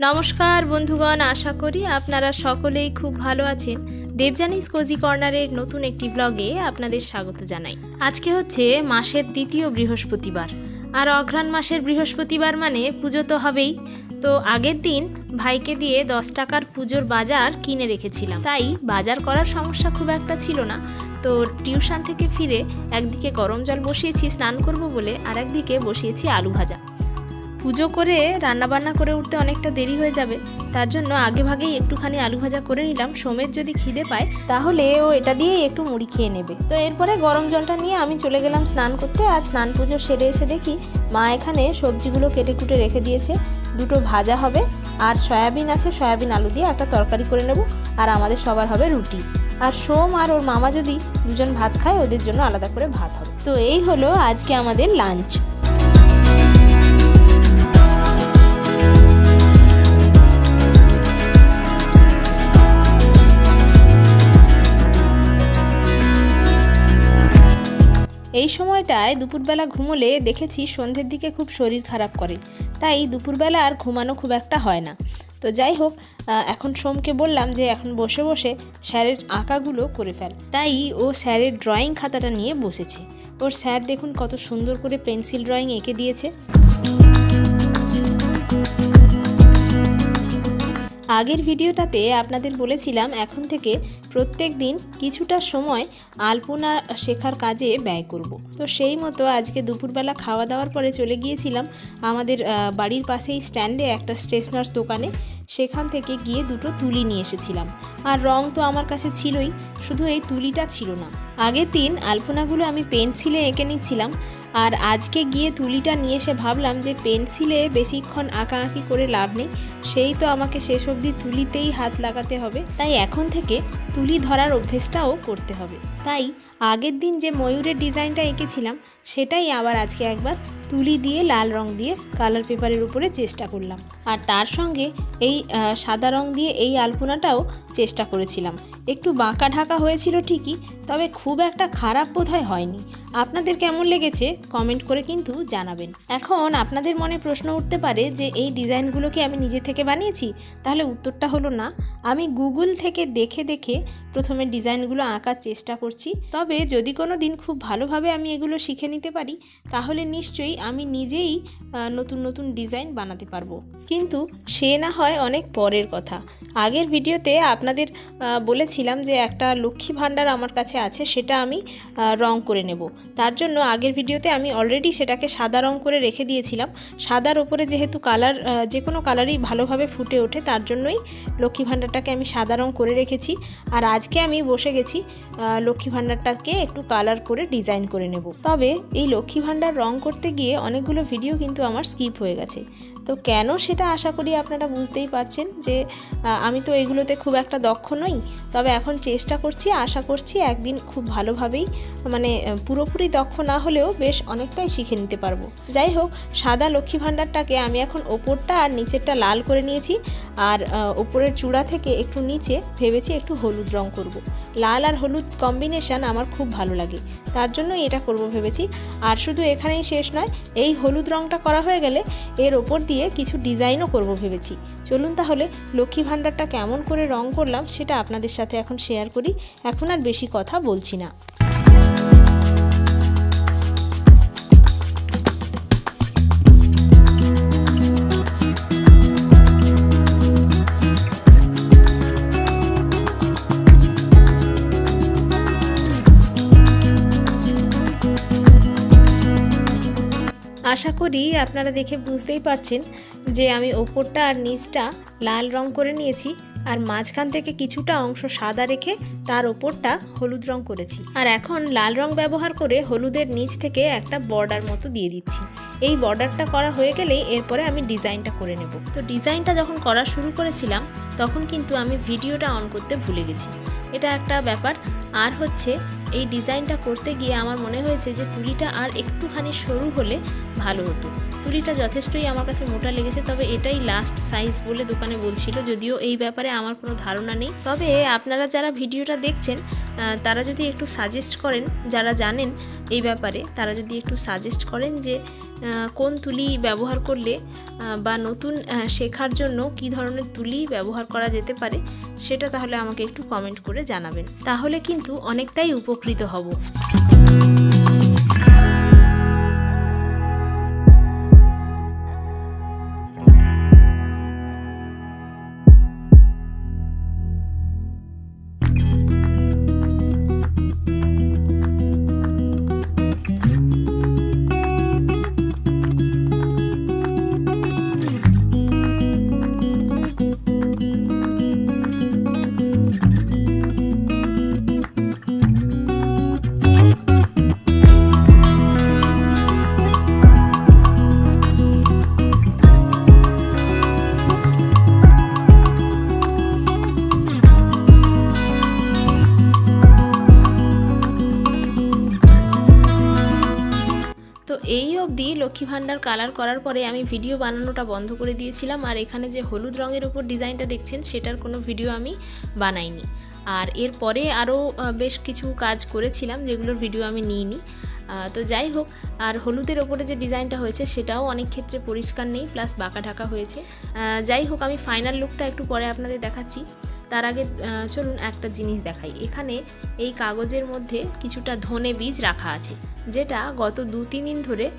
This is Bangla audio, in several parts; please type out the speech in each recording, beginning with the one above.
নমস্কার বন্ধুগণ, আশা করি আপনারা সকলেই খুব ভালো আছেন। দেবজানিস কোজি কর্নারের নতুন একটি ব্লগে আপনাদের স্বাগত জানাই। আজকে হচ্ছে মাসের দ্বিতীয় বৃহস্পতিবার। আর অঘ্রাণ মাসের বৃহস্পতিবার মানে পুজো তো হবেই। তো আগের দিন ভাইকে দিয়ে দশ টাকার পুজোর বাজার কিনে রেখেছিলাম। তাই বাজার করার সমস্যা খুব একটা ছিল না। তো টিউশন থেকে ফিরে একদিকে গরম জল বসিয়েছি, স্নান করব বলে আর একদিকে বসিয়েছি আলু ভাজা। পুজো করে রান্নাবান্না করে উঠতে অনেকটা দেরি হয়ে যাবে, তার জন্য আগে ভাগেই একটুখানি আলু ভাজা করে নিলাম। সোমের যদি খিদে পায়, তাহলে ও এটা দিয়েই একটু মুড়ি খেয়ে নেবে। তো এরপরে গরম জলটা নিয়ে আমি চলে গেলাম স্নান করতে, আর স্নান পুজো সেরে এসে দেখি মা এখানে সবজিগুলো কেটে কুটে রেখে দিয়েছে। দুটো ভাজা হবে, আর সয়াবিন আছে, সয়াবিন আলু দিয়ে একটা তরকারি করে নেব, আর আমাদের সবার হবে রুটি। আর সোম আর ওর মামা যদি দুজন ভাত খায়, ওদের জন্য আলাদা করে ভাত হবে। তো এই হলো আজকে আমাদের লাঞ্চ। এই সময়টায় দুপুরবেলা ঘুমোলে দেখেছি সন্ধ্যের দিকে খুব শরীর খারাপ করে। তাই দুপুরবেলা আর ঘুমানো খুব একটা হয় না। তো যাই হোক এখন সোমকে বললাম যে এখন বসে বসে স্যারের আঁকাগুলো করে ফেল। তাই ও স্যারের ড্রয়িং খাতাটা নিয়ে বসেছে। ওর স্যার দেখুন কত সুন্দর করে পেন্সিল ড্রয়িং এঁকে দিয়েছে। আগের ভিডিওটাতে আপনাদের বলেছিলাম, এখন থেকে প্রত্যেক দিন কিছুটা সময় আলপনা শেখার কাজে ব্যয় করব। তো সেই মতো আজকে দুপুরবেলা খাওয়া দাওয়ার পরে চলে গিয়েছিলাম আমাদের বাড়ির পাশেই স্ট্যান্ডে একটা স্টেশনার্স দোকানে। সেখান থেকে গিয়ে দুটো তুলি নিয়ে এসেছিলাম। আর রং তো আমার কাছে ছিলই, শুধু এই তুলিটা ছিল না। আগের দিন আলপনাগুলো আমি পেন্সিলে এঁকে নিচ্ছিলাম। আর আজকে গিয়ে তুলিটা নিয়ে এসে ভাবলাম যে পেন্সিলে বেশিক্ষণ আঁকাআঁকি করে লাভ নেই। সেই তো আমাকে শেষ অবধি তুলিতেই হাত লাগাতে হবে। তাই এখন থেকে তুলি ধরার অভ্যেসটাও করতে হবে। তাই আগের দিন যে ময়ূরের ডিজাইনটা এঁকেছিলাম, সেটাই আবার আজকে একবার তুলি দিয়ে লাল রং দিয়ে কালার পেপারের উপরে চেষ্টা করলাম। আর তার সঙ্গে এই সাদা রং দিয়ে এই আলপনাটাও চেষ্টা করেছিলাম। একটু বাঁকা ঢাকা হয়েছিল ঠিকই, তবে খুব একটা খারাপ বোধহয় হয়নি। আপনাদের কেমন লেগেছে কমেন্ট করে কিন্তু জানাবেন। এখন আপনাদের মনে প্রশ্ন উঠতে পারে যে এই ডিজাইনগুলো কি আমি নিজে থেকে বানিয়েছি? তাহলে উত্তরটা হলো না। আমি গুগল থেকে দেখে দেখে প্রথমে ডিজাইনগুলো আঁকার চেষ্টা করছি। তবে যদি কোনো দিন খুব ভালোভাবে আমি এগুলো শিখে নিতে পারি, তাহলে নিশ্চয়ই আমি নিজেই নতুন নতুন ডিজাইন বানাতে পারব। কিন্তু সে না হয় অনেক পরের কথা। আগের ভিডিওতে আপনাদের বলেছিলাম যে একটা লক্ষ্মী ভাণ্ডার আমার কাছে আছে, সেটা আমি রং করে নেব। তার জন্য আগের ভিডিওতে আমি অলরেডি সেটাকে সাদা রং করে রেখে দিয়েছিলাম। সাদার ওপরে যেহেতু কালার যে কোনো কালারই ভালোভাবে ফুটে ওঠে, তার জন্যই লক্ষ্মী ভাণ্ডারটাকে আমি সাদা রং করে রেখেছি। আর আজকে আমি বসে গেছি লক্ষ্মী ভাণ্ডারটাকে একটু কালার করে ডিজাইন করে নেব। তবে এই লক্ষ্মী ভাণ্ডার রং করতে গিয়ে অনেকগুলো ভিডিও কিন্তু আমার স্কিপ হয়ে গেছে। তো কেন সেটা আশা করি আপনারা বুঝতেই পারছেন যে আমি তো এগুলোতে খুব একটা দক্ষ নই। তবে এখন চেষ্টা করছি, আশা করছি একদিন খুব ভালোভাবেই মানে পুরোপুরি দক্ষ না হলেও বেশ অনেকটাই শিখে নিতে পারব। যাই হোক, সাদা লক্ষ্মী ভাণ্ডারটাকে আমি এখন ওপরটা আর নিচেরটা লাল করে নিয়েছি। আর ওপরের চূড়া থেকে একটু নিচে ভেবেছি একটু হলুদ রং করব। লাল আর হলুদ কম্বিনেশন আমার খুব ভালো লাগে। তার জন্যই এটা করব ভেবেছি। আর শুধু এখানেই শেষ নয়, এই হলুদ রংটা করা হয়ে গেলে এর ওপর দিয়ে কিছু ডিজাইনও করব ভেবেছি। চলুন তাহলে লক্ষ্মী ভাণ্ডারটা কেমন করে রং করলাম সেটা আপনাদের সাথে এখন শেয়ার করি। এখন আর বেশি কথা বলছি না। আশা করি আপনারা দেখে বুঝতেই পারছেন যে আমি ওপরটা আর নিচটা লাল রং করে নিয়েছি আর মাঝখান থেকে কিছুটা অংশ সাদা রেখে তার ওপরটা হলুদ রং করেছি। আর এখন লাল রং ব্যবহার করে হলুদের নিচ থেকে একটা বর্ডার মতো দিয়ে দিচ্ছি। এই বর্ডারটা করা হয়ে গেলেই এরপরে আমি ডিজাইনটা করে নেব। তো ডিজাইনটা যখন করা শুরু করেছিলাম, তখন কিন্তু আমি ভিডিওটা অন করতে ভুলে গেছি। এটা একটা ব্যাপার। আর হচ্ছে এই ডিজাইনটা করতে গিয়ে আমার মনে হয়েছে যে তুলিটা আর একটুখানি সরু হলে ভালো হতো। তুলিটা যথেষ্টই আমার কাছে মোটা লেগেছে, তবে এটাই লাস্ট সাইজ বলে দোকানে বলছিল, যদিও এই ব্যাপারে আমার কোনো ধারণা নেই। তবে আপনারা যারা ভিডিওটা দেখছেন তারা যদি একটু সাজেস্ট করেন, যারা জানেন এই ব্যাপারে, তারা যদি একটু সাজেস্ট করেন যে কোন তুলি ব্যবহার করলে বা নতুন শেখার জন্য কি ধরনের তুলি ব্যবহার করা যেতে পারে, সেটা তাহলে আমাকে একটু কমেন্ট করে জানাবেন। তাহলে কিন্তু অনেকটাই উপকৃত হব। এই অবধি লক্ষ্মী ভাণ্ডার কালার করার পরে আমি ভিডিও বানানোটা বন্ধ করে দিয়েছিলাম। আর এখানে যে হলুদ রঙের উপর ডিজাইনটা দেখছেন, সেটার কোনো ভিডিও আমি বানাইনি। আর এরপরে আরও বেশ কিছু কাজ করেছিলাম, যেগুলোর ভিডিও আমি নিইনি। তো যাই হোক, আর হলুদের ওপরে যে ডিজাইনটা হয়েছে, সেটাও অনেক ক্ষেত্রে পরিষ্কার নেই প্লাস বাঁকা ঢাকা হয়েছে। যাই হোক, আমি ফাইনাল লুকটা একটু পরে আপনাদের দেখাচ্ছি। তার আগে চলুন একটা জিনিস দেখাই। এখানে এই কাগজের মধ্যে কিছুটা ধনে বীজ রাখা আছে। যেটা গত দু তিন দিন ধরে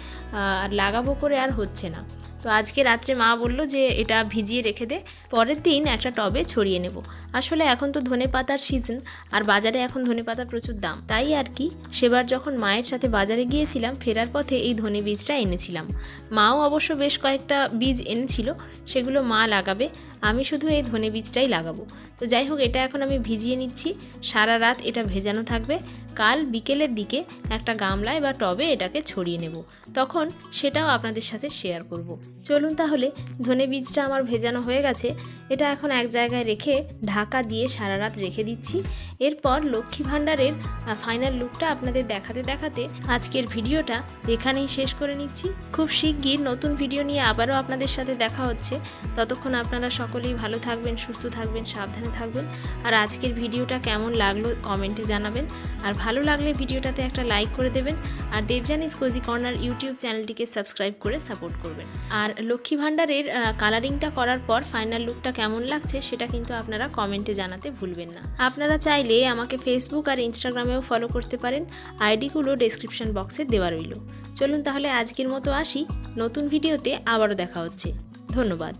আর লাগাবো করে আর হচ্ছে না। তো আজকে রাত্রে মা বলল যে এটা ভিজিয়ে রেখে দে, পরের দিন একটা টবে ছড়িয়ে নেব। আসলে এখন তো ধনে পাতার সিজন আর বাজারে এখন ধনে পাতার প্রচুর দাম। তাই আর কি, সেবার যখন মায়ের সাথে বাজারে গিয়েছিলাম, ফেরার পথে এই ধনে বীজটা এনেছিলাম। মাও অবশ্য বেশ কয়েকটা বীজ এনেছিল, সেগুলো মা লাগাবে। আমি শুধু এই ধনে বীজটাই লাগাবো। তো যাই হোক, এটা এখন আমি ভিজিয়ে নিচ্ছি। সারা রাত এটা ভেজানো থাকবে। কাল বিকেলের দিকে একটা গামলায় বা টবে এটাকে ছড়িয়ে নেব। তখন সেটাও আপনাদের সাথে শেয়ার করব। চলুন তাহলে, ধনে বীজটা আমার ভেজানো হয়ে গেছে, এটা এখন এক জায়গায় রেখে ঢাকা দিয়ে সারা রাত রেখে দিচ্ছি। এরপর লক্ষ্মী ভাণ্ডারের ফাইনাল লুকটা আপনাদের দেখাতে দেখাতে আজকের ভিডিওটা এখানেই শেষ করে নিচ্ছি। খুব শিগগির নতুন ভিডিও নিয়ে আবারও আপনাদের সাথে দেখা হচ্ছে। ততক্ষণ আপনারা সকলেই ভালো থাকবেন, সুস্থ থাকবেন, সাবধানে থাকবেন। আর আজকের ভিডিওটা কেমন লাগল কমেন্টে জানাবেন। আর ভালো লাগলে ভিডিওটাতে একটা লাইক করে দেবেন। আর দেবজানিস কোজি কর্নার ইউটিউব চ্যানেলটিকে সাবস্ক্রাইব করে সাপোর্ট করবেন। আর লক্ষ্মী ভাণ্ডারের কালারিংটা করার পর ফাইনাল লুকটা কেমন লাগছে সেটা কিন্তু আপনারা কমেন্টে জানাতে ভুলবেন না। আপনারা চাইলে আমাকে ফেসবুক আর ইনস্টাগ্রামেও ফলো করতে পারেন। আইডিগুলো ডেসক্রিপশন বক্সে দেওয়া রইল। চলুন তাহলে আজকের মতো আসি। নতুন ভিডিওতে আবারও দেখা হচ্ছে। ধন্যবাদ।